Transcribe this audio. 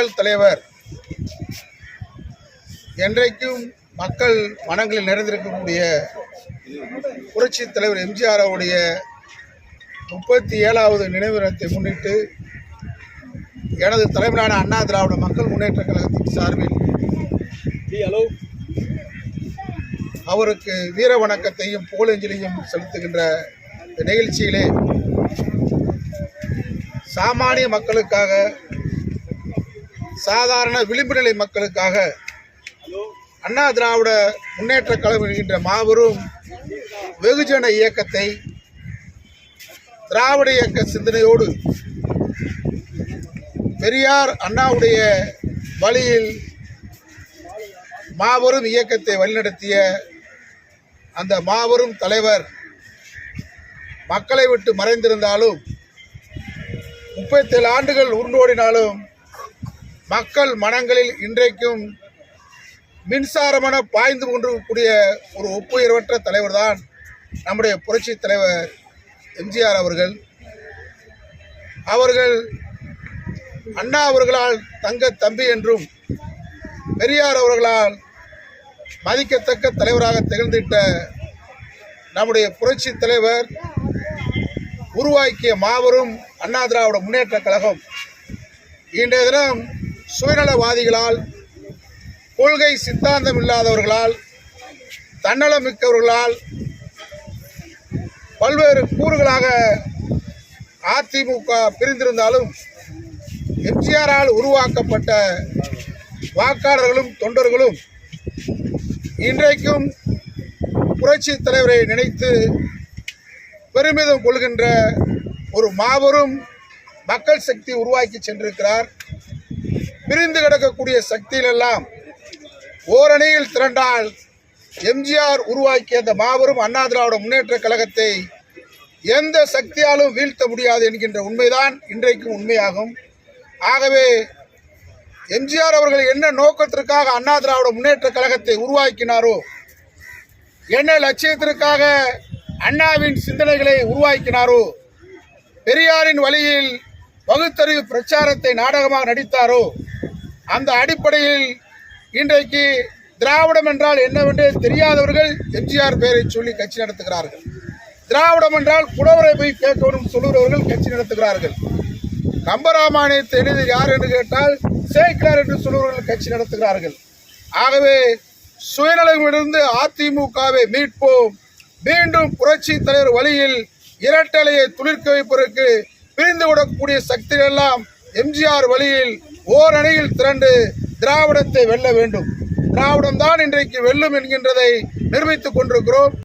மக்கள் தலைவர். என்றைக்கும் மக்கள் மனங்களில் நிறைந்திருக்கக்கூடிய புரட்சி தலைவர் எம்ஜிஆர் அவருடைய முப்பத்தி ஏழாவது நினைவு தினத்தை முன்னிட்டு எனது தலைவரான அண்ணா திராவிட மக்கள் முன்னேற்ற கழகத்தின் சார்பில் அவருக்கு வீர வணக்கத்தையும் புகழஞ்சலியும் செலுத்துகின்ற இந்த நிகழ்ச்சியிலே சாமானிய மக்களுக்காக சாதாரண விளிம்பு நிலை மக்களுக்காக அண்ணா திராவிட முன்னேற்ற கழகம் என்கின்ற மாபெரும் வெகுஜன இயக்கத்தை திராவிட இயக்க சிந்தனையோடு பெரியார் அண்ணாவுடைய வழியில் மாபெரும் இயக்கத்தை வழிநடத்திய அந்த மாபெரும் தலைவர் மக்களை விட்டு மறைந்திருந்தாலும் முப்பத்தேழு ஆண்டுகள் உருண்டோடினாலும் மக்கள் மனங்களில் இன்றைக்கும் மின்சாரமென பாய்ந்து கொண்டிருக்கக்கூடிய ஒரு ஒப்புயர்வற்ற தலைவர் தான் நம்முடைய புரட்சி தலைவர் எம்ஜிஆர் அவர்கள். அவர்கள் அண்ணா அவர்களால் தங்க தம்பி என்றும் பெரியார் அவர்களால் மதிக்கத்தக்க தலைவராக திகழ்ந்திட்ட நம்முடைய புரட்சி தலைவர் உருவாக்கிய மாபெரும் அண்ணா திராவிட முன்னேற்ற கழகம். இன்றைய தினம் சுயநலவாதிகளால் கொள்கை சித்தாந்தம் இல்லாதவர்களால் தன்னலம் மிக்கவர்களால் பல்வேறு கூறுகளாக அதிமுக பிரிந்திருந்தாலும் எம்ஜிஆரால் உருவாக்கப்பட்ட வாக்காளர்களும் தொண்டர்களும் இன்றைக்கும் புரட்சி தலைவரை நினைத்து பெருமிதம் கொள்கின்ற ஒரு மாபெரும் மக்கள் சக்தி உருவாக்கி சென்றிருக்கிறார். பிரிந்து கிடக்கக்கூடிய சக்தியிலெல்லாம் ஓரணியில் திரண்டால் எம்ஜிஆர் உருவாக்கிய அந்த மாபெரும் அண்ணா திராவிட முன்னேற்ற கழகத்தை எந்த சக்தியாலும் வீழ்த்த முடியாது என்கின்ற உண்மைதான் இன்றைக்கும் உண்மையாகும். ஆகவே எம்ஜிஆர் அவர்கள் என்ன நோக்கத்திற்காக அண்ணா திராவிட முன்னேற்ற கழகத்தை உருவாக்கினாரோ என்ன லட்சியத்திற்காக அண்ணாவின் சிந்தனைகளை உருவாக்கினாரோ பெரியாரின் வழியில் பகுத்தறிவு பிரச்சாரத்தை நாடகமாக நடித்தாரோ? அந்த அடிப்படையில் இன்றைக்கு திராவிடம் என்றால் என்னவென்று தெரியாதவர்கள் எம்ஜிஆர் பெயரை சொல்லி கட்சி நடத்துகிறார்கள். திராவிடம் என்றால் புலவரை போய் கேட்கணும் சொல்லுகிறவர்கள் கட்சி நடத்துகிறார்கள். கம்பராமாயணத்தை எழுதியது யார் என்று கேட்டால் சேக்கிரார் என்று சொல்லுவர்கள் கட்சி நடத்துகிறார்கள். ஆகவே சுயநலமிருந்து அதிமுகவை மீட்போம். மீண்டும் புரட்சி தலைவர் வழியில் இரட்டலையை துளிர்க்க வைப்பதற்கு பிரிந்து விடக்கூடிய சக்திகள் எல்லாம் எம்ஜிஆர் வழியில் ஓரணியில் திரண்டு திராவிடத்தை வெல்ல வேண்டும். திராவிடம் தான் இன்றைக்கு வெல்லும் என்கின்றதை நிரூபித்துக் கொண்டிருக்கிறோம்.